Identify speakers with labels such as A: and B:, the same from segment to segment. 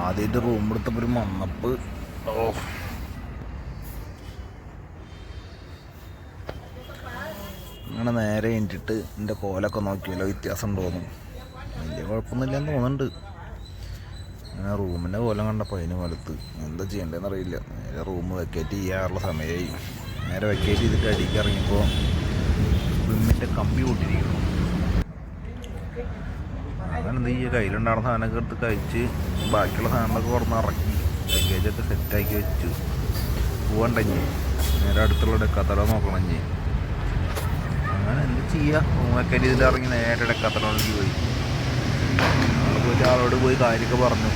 A: ആദ്യമായിട്ട് റൂം എടുത്തപ്പോൾ ഒരു മണ്ണപ്പ്. ഓ അങ്ങനെ നേരെ കഴിഞ്ഞിട്ട് എന്റെ കോലൊക്കെ നോക്കിയല്ലോ വ്യത്യാസം ഉണ്ടോന്നും വലിയ കുഴപ്പമൊന്നുമില്ലെന്ന് തോന്നുന്നുണ്ട്. അങ്ങനെ റൂമിന്റെ കോലം കണ്ടപ്പോൾ അതിന് വലുത്ത്. എന്താ ചെയ്യേണ്ടതെന്ന് അറിയില്ല. നേരെ റൂം വെക്കേറ്റ് ചെയ്യാറുള്ള സമയമായി നേരെ വെക്കേറ്റ് ചെയ്തിട്ട് അടിക്ക് ഇറങ്ങിയപ്പോൾ സ്വിമ്മിന്റെ കമ്പി കൂട്ടിയിരിക്കുന്നു അങ്ങനെ എന്ത് ചെയ്യുക കയ്യിലുണ്ടായിരുന്ന സാധനമൊക്കെ എടുത്ത് കഴിച്ച് ബാക്കിയുള്ള സാധനങ്ങളൊക്കെ കുറന്ന് ഇറക്കി. ലഗേജൊക്കെ സെറ്റാക്കി വെച്ചു. പോകണ്ടഞ്ഞ് നേരെ അടുത്തുള്ള ഡെക്കാത്തട നോക്കണം ഇഞ്ഞ് അങ്ങനെ എന്ത് ചെയ്യുക റൂമൊക്കെ ഇതിൽ ഇറങ്ങി നേരെ ഡെക്കാത്തടോളിലേക്ക് പോയി. അവിടെ പോയിട്ട് ആളോട് പോയി കാര്യമൊക്കെ പറഞ്ഞു.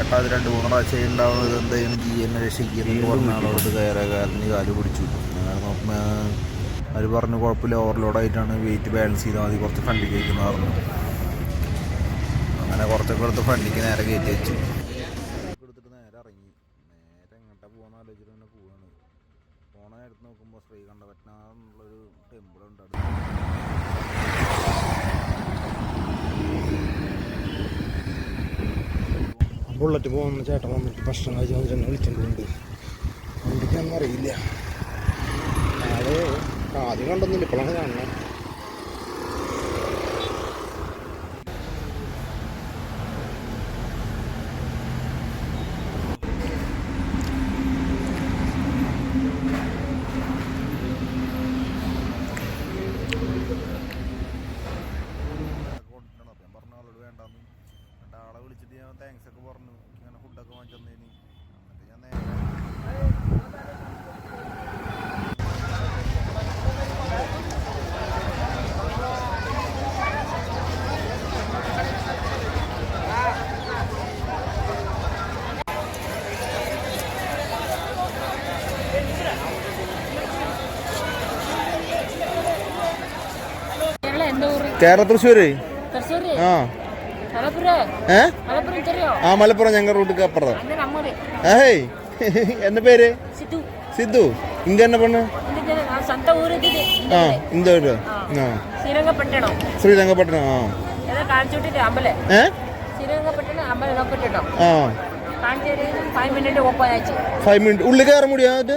A: ഏട്ടാ അത് രണ്ട് മൂന്ന് പ്രാവശ്യം ഉണ്ടാവുന്നത് എന്തെങ്കിലും ജീവനെ രക്ഷിക്കുന്നു പറഞ്ഞ ആളോട് കയറുക. കാലിന് കാൽ പിടിച്ചു. അങ്ങനെ നോക്കുമ്പോൾ അവർ പറഞ്ഞു കുഴപ്പമില്ല ഓവർലോഡായിട്ടാണ് വെയിറ്റ് ബാലൻസ് ചെയ്താൽ മതി. കുറച്ച് ഫ്രണ്ടിലേക്ക് പറഞ്ഞു അങ്ങനെ കുറച്ചൊക്കെ എടുത്ത് ഫ്രണ്ടിക്ക് നേരെ കയറ്റി വെച്ചു. എടുത്തിട്ട് നേരെ ഇറങ്ങി നേരെ എങ്ങോട്ടാ പോകാൻ ആലോചിച്ചിട്ട് തന്നെ പോവാണ് പോണ എടുത്ത് നോക്കുമ്പോൾ ടെമ്പിൾ ഉണ്ട് അടുത്ത്
B: ബുള്ളറ്റ് പോകുന്ന ചേട്ടൻ വന്നിട്ട് ഭക്ഷണം കഴിച്ച് വന്നിട്ട് വിളിച്ചിട്ടുണ്ട്. വണ്ടിക്കൊന്നും അറിയില്ല. ആൾ ആദ്യം കണ്ടൊന്നുമില്ല. ഇപ്പോഴാണ് കാണുന്നത്
A: കൊണ്ടുവരണം അപ്പം ഞാൻ പറഞ്ഞ ആളോട് വേണ്ടാന്ന് എന്നിട്ട് ആളെ വിളിച്ചിട്ട് ഞാൻ താങ്ക്സ് ഒക്കെ പറഞ്ഞു എനിക്ക് അവൻ ചെന്നേനി ഞാൻ
B: കേരള തൃശ്ശൂര്. ആ. ആ മലപ്പുറം ഞങ്ങൾ റൂട്ടിക്ക് അപ്പുറം ഏയ് എന്റെ പേര്? സിദ്ധു. ഇങ്ക പെണ്ണ്? ആ
C: ഇന്ത്യ
B: ശ്രീരംഗപട്ടണം. ആ. ആ. ഫൈവ് മിനിറ്റ് ഉള്ളിൽ കയറാൻ മുടിയാ അത്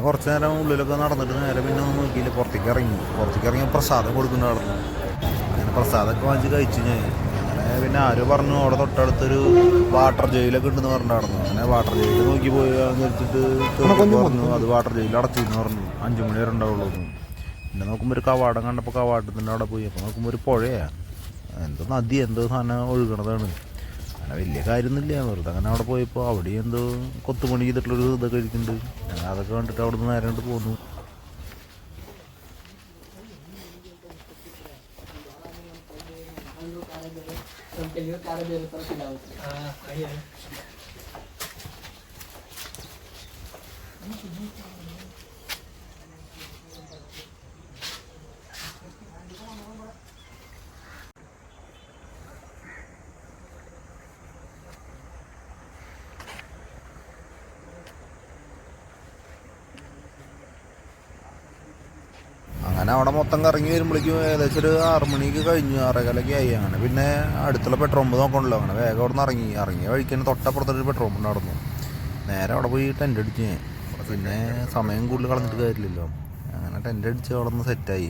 A: അങ്ങനെ കുറച്ച് നേരം ഉള്ളിലൊക്കെ നടന്നിട്ട് നേരെ പിന്നെ ഒന്ന് നോക്കിയില്ല. പുറത്തേക്ക് ഇറങ്ങി. പുറത്തേക്ക് ഇറങ്ങി പ്രസാദം കൊടുക്കുന്ന നടന്നു. അങ്ങനെ പ്രസാദമൊക്കെ വാങ്ങിച്ച് കഴിച്ചു ഞാൻ. അങ്ങനെ പിന്നെ ആരും പറഞ്ഞു അവിടെ തൊട്ടടുത്തൊരു വാട്ടർ ജയിലൊക്കെ ഉണ്ടെന്ന് പറഞ്ഞു നടന്നു. അങ്ങനെ വാട്ടർ ജയിൽ നോക്കി പോയി വെച്ചിട്ട് പറഞ്ഞു അത് വാട്ടർ ജയിൽ അടച്ചിന്ന് പറഞ്ഞു. അഞ്ചു മണി വരെ ഉണ്ടാവുള്ളൂ എന്ന്. പിന്നെ നോക്കുമ്പോൾ ഒരു കവാടം കണ്ടപ്പോൾ കവാടത്തിന്റെ അവിടെ പോയി. അപ്പോൾ നോക്കുമ്പോൾ ഒരു പുഴയാണ് എന്തോ നദി എന്തോ സാധനം ഒഴുകണതാണ്. അങ്ങനെ വലിയ കാര്യമൊന്നുമില്ല. വെറുതെ അങ്ങനെ അവിടെ പോയപ്പോൾ അവിടെ എന്തോ കൊത്തുപണി ചെയ്തിട്ടുള്ളൊരു ഇതൊക്കെ ഇരിക്കുന്നുണ്ട്. ഞാൻ അതൊക്കെ കണ്ടിട്ട് അവിടെ നിന്ന് നേരെ കണ്ട് പോന്നു. ആ അങ്ങനെ അവിടെ മൊത്തം കറങ്ങി വരുമ്പോഴേക്കും ഏകദേശം ഒരു ആറു മണിക്ക് കഴിഞ്ഞു ആറേകാലൊക്കെ ആയി അങ്ങനെ. പിന്നെ അടുത്തുള്ള പെട്രോൾ പമ്പ് നോക്കണല്ലോ അങ്ങനെ. വേഗം അവിടെ നിന്ന് ഇറങ്ങി. ഇറങ്ങിയ വഴിക്ക് തൊട്ടപ്പുറത്തൊരു പെട്രോൾ പമ്പ് നടന്നു. നേരെ അവിടെ പോയി ടെന്റ് അടിച്ച്. പിന്നെ സമയം കൂടുതൽ കളഞ്ഞിട്ട് കാര്യമില്ലല്ലോ. അങ്ങനെ ടെന്റ് അടിച്ച് അവിടെ നിന്ന് സെറ്റായി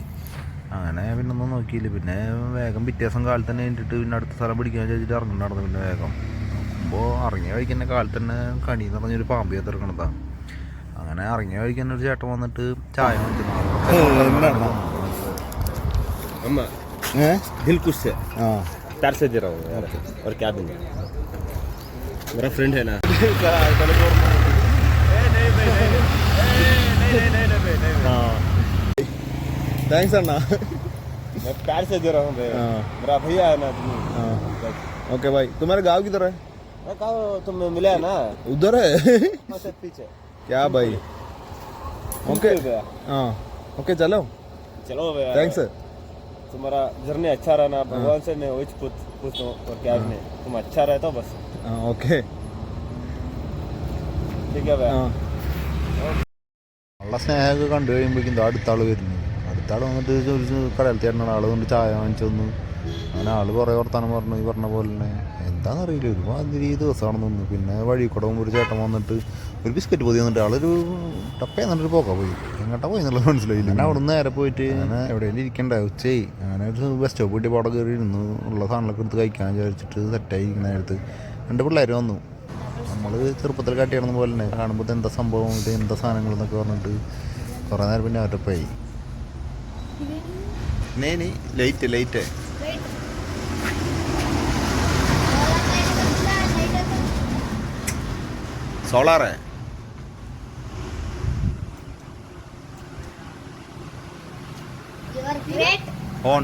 A: അങ്ങനെ പിന്നെ ഒന്നും നോക്കിയില്ല. പിന്നെ വേഗം പിറ്റേ കാലത്ത് തന്നെ കഴിഞ്ഞിട്ട് പിന്നെ അടുത്ത സ്ഥലം പിടിക്കാൻ ചോദിച്ചിട്ട് നടന്നു പിന്നെ വേഗം. നോക്കുമ്പോൾ ഇറങ്ങിയ വഴിക്ക് തന്നെ കാലത്ത് തന്നെ കണിയെന്ന് പറഞ്ഞൊരു പാമ്പ് ചേർത്തിറക്കണതാണ് അങ്ങനെ ഇറങ്ങിയ വഴിക്ക് തന്നെ ഒരു ചേട്ടൻ വന്നിട്ട് ചായ വാങ്ങിച്ചിട്ടുണ്ട്
D: என்னடா
B: ஆமாம்
D: दिल खुश से
B: हाँ।
D: प्यार से दे रहा हूँ। और क्या दूँगा मेरा फ्रेंड है ना
B: थैंक्स अन्ना
D: मैं प्यार से दे रहा हूँ भैया मेरा भैया है ना तुम
B: ओके भाई तुम्हारे गाँव किधर है
D: मैं कहा तुम मिले ना
B: उधर है
D: पीछे
B: क्या भाई ओके
D: हाँ।,
B: हाँ। ओके चलो
D: चलो भैया
B: थैंक्स
D: तुम्हारा जर्नी अच्छा रहना भगवान से मैं वही पूछ पूछता हूँ और क्या नहीं तुम अच्छा रहे तो बस
B: हाँ ओके
D: ठीक है भैया
B: हाँ
A: ഉള്ള സ്നേഹമൊക്കെ കണ്ടു കഴിയുമ്പോഴേക്കും ദാ അടുത്ത ആൾ വരുന്നു അടുത്ത ആൾ വന്നിട്ട് ഒരു കടയിൽ തരുന്ന ആൾ കൊണ്ട് ചായ വാങ്ങിച്ചു തന്നു അങ്ങനെ ആൾ കുറേ വർത്താനം പറഞ്ഞു ഈ പറഞ്ഞ പോലെ തന്നെ. എന്താണെന്നറിയില്ല ഒരുമാതിരി ദിവസമാണെന്ന് തോന്നുന്നു. പിന്നെ വഴി കൂടെ മുമ്പ് ഒരു ചേട്ടൻ വന്നിട്ട് ഒരു ബിസ്ക്കറ്റ് പൊതി വന്നിട്ട് ആളൊരു ടപ്പേ എന്നിട്ട് പോക്കാ പോയി. എങ്ങോട്ടാ പോയി എന്നുള്ളത് മനസ്സിലായില്ല. ഞാൻ അവിടെ നിന്ന് നേരെ പോയിട്ട് ഞാൻ എവിടെയെങ്കിലും ഇരിക്കണ്ട? ഉച്ചയായി. അങ്ങനെ ഒരു ബസ് സ്റ്റോപ്പ് കിട്ടി അവിടെ കയറി ഇരുന്നു. ഉള്ള സാധനങ്ങളൊക്കെ എടുത്ത് കഴിക്കാൻ വിചാരിച്ചിട്ട് സെറ്റായി ഇരിക്കുന്ന നേരത്ത് രണ്ട് പിള്ളേർ വന്നു. നമ്മൾ ചെറുപ്പത്തിൽ കാട്ടിയാണെന്ന് പോലെ തന്നെ കാണുമ്പോൾ എന്താ സംഭവം? ഇത് എന്താ സാധനങ്ങൾ എന്നൊക്കെ പറഞ്ഞിട്ട് കുറേ നേരം പിന്നെ അവരുടെ പോയി നേനി ലൈറ്റ് ലൈറ്റ് സോളാറ്. ഓൺ.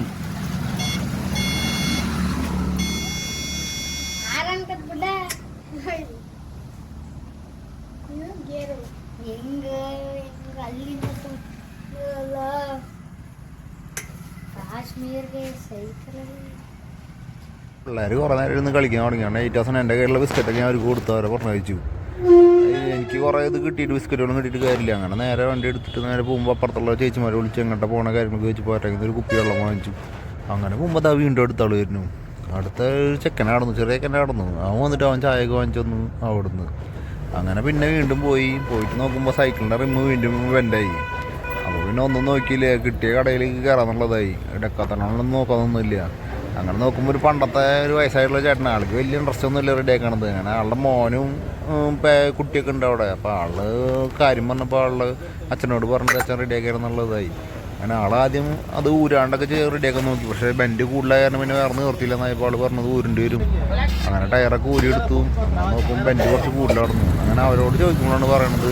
A: പിള്ളേർ കുറേ നേരം ഇരുന്ന് കളിക്കാൻ തുടങ്ങിയാണ് ഏറ്റവും അവസാനം എന്റെ കയ്യിലുള്ള ബിസ്ക്കറ്റൊക്കെ ഞാൻ അവർ കൊടുത്തവരെ പറഞ്ഞു കഴിച്ചു എനിക്ക് കുറേ ഇത് കിട്ടിയിട്ട് ബിസ്ക്കറ്റുകളും കിട്ടിയിട്ട് കാര്യമില്ല. അങ്ങനെ നേരെ വണ്ടി എടുത്തിട്ട് നേരെ പോകുമ്പോൾ അപ്പുറത്തുള്ള ചേച്ചിമാരെ വിളിച്ച് എങ്ങോട്ട് പോണ കാര്യങ്ങളൊക്കെ വെച്ച് പോയിട്ടെങ്കിൽ ഒരു കുപ്പി വെള്ളം വാങ്ങിച്ചു. അങ്ങനെ പോകുമ്പോൾ അതാ വീണ്ടും അടുത്ത വരുന്നു. അടുത്ത ചെക്കനെ കടന്നു ചെറിയ ചെക്കനാടുന്നു അവൻ വന്നിട്ട് അവൻ ചായയൊക്കെ വാങ്ങിച്ചു വന്നു അവിടുന്ന്. അങ്ങനെ പിന്നെ വീണ്ടും പോയി. പോയിട്ട് നോക്കുമ്പോൾ സൈക്കിളിന്റെ റിമ്മ് വീണ്ടും വെന്റായി അപ്പോൾ പിന്നെ ഒന്നും നോക്കിയില്ല. കിട്ടിയ കടയിലേക്ക് കയറാന്നുള്ളതായി ഡെക്കാത്തണൊന്നും നോക്കാനൊന്നുമില്ല അങ്ങനെ നോക്കുമ്പോൾ ഒരു പണ്ടത്തെ ഒരു വയസ്സായിട്ടുള്ള ചേട്ടൻ ആൾക്ക് വലിയ ഇൻട്രസ്റ്റ് ഒന്നും ഇല്ല റെഡി ആക്കണത് അങ്ങനെ ആളുടെ മോനും കുട്ടിയൊക്കെ ഉണ്ട് അവിടെ. അപ്പോൾ ആൾ കാര്യം പറഞ്ഞപ്പോൾ ആൾ അച്ഛനോട് പറഞ്ഞിട്ട് അച്ഛൻ റെഡി ആക്കിയാണെന്നുള്ളതായി അങ്ങനെ ആളാദ്യം അത് ഊരാണ്ടൊക്കെ ചെയ്ത് റെഡി ആക്കാൻ നോക്കി. പക്ഷേ ബെൻഡ് കൂടുതലായ കാരണം പിന്നെ വേറെ നിർത്തിയില്ല എന്നായപ്പോൾ ആൾ പറഞ്ഞത് ഊരിന്റെ വരും. അങ്ങനെ ടയറൊക്കെ ഊരി എടുത്തു. നോക്കുമ്പോൾ ബെൻഡ് കുറച്ച് കൂടുതലായിരുന്നു അങ്ങനെ അവരോട് ചോദിക്കുമ്പോഴാണ് പറയണത്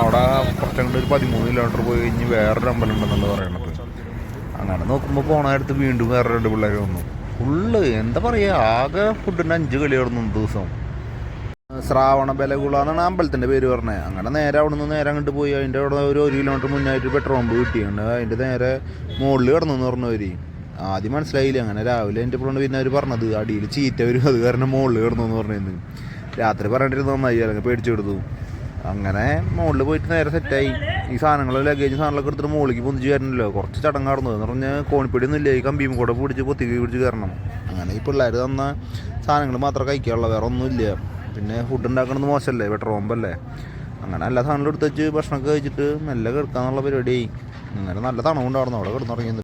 A: അവിടെ കുറച്ചങ്ങോട്ട് ഒരു പതിമൂന്ന് കിലോമീറ്റർ പോയി കഴിഞ്ഞ് വേറൊരു അമ്പലം ഉണ്ടെന്നുള്ള പറയണത്. അങ്ങനെ നോക്കുമ്പോൾ പോണ അടുത്ത് വീണ്ടും വേറെ രണ്ട് പിള്ളേർ വന്നു. ഫുള്ള് എന്താ പറയുക ആകെ ഫുഡിന്റെ അഞ്ച് കളിയായിരുന്നു ദിവസം. ശ്രാവണ ബലകുള എന്നാണ് അമ്പലത്തിന്റെ പേര് പറഞ്ഞത് അങ്ങനെ നേരെ അവിടെ നിന്ന് നേരെ അങ്ങോട്ട് പോയി. അതിന്റെ അവിടെ ഒരു ഒരു കിലോമീറ്റർ മുന്നായിട്ട് പെട്രോൾ പമ്പ് കിട്ടിയുണ്ട് അതിന്റെ നേരെ മുകളിൽ കിടന്നു എന്ന് പറഞ്ഞവർ ആദ്യം മനസ്സിലായില്ല. അങ്ങനെ രാവിലെ എന്റെ പിള്ളേർ പിന്നെ അവർ പറഞ്ഞത്. അടിയിൽ ചീറ്റ വരും അത് കാരണം മുകളിൽ കിടന്നു എന്ന് പറഞ്ഞിരുന്നു. രാത്രി പറഞ്ഞിട്ട് നന്നായി. അല്ലെങ്കിൽ പേടിച്ചു കൊടുത്തു അങ്ങനെ മുകളിൽ പോയിട്ട് നേരെ സെറ്റായി ഈ സാധനങ്ങൾ ലഗേജ് സാധനങ്ങളൊക്കെ എടുത്തിട്ട് മുകളിലേക്ക് പൊന്തിച്ച് കയറണല്ലോ. കുറച്ച് ചടങ്ങാർന്നു എന്ന് പറഞ്ഞാൽ കോണിപ്പിടിയൊന്നും ഇല്ല. ഈ കമ്പിയും കൂടെ പിടിച്ച് പൊത്തിക്ക് പിടിച്ച് കയറണം. അങ്ങനെ ഈ പിള്ളേർ തന്ന സാധനങ്ങൾ മാത്രം കഴിക്കാനുള്ള വേറെ ഒന്നുമില്ല പിന്നെ ഫുഡ് ഉണ്ടാക്കണത് മോശമല്ലേ പെട്രോൾ പമ്പല്ലേ അങ്ങനെ എല്ലാ സാധനങ്ങളും എടുത്ത് വെച്ച് ഭക്ഷണമൊക്കെ കഴിച്ചിട്ട് മെല്ലെ കിടക്കാന്നുള്ള പരിപാടിയായി. അങ്ങനെ നല്ല തണവുണ്ടായിരുന്നു. അവിടെ കിടന്നുറങ്ങിയത്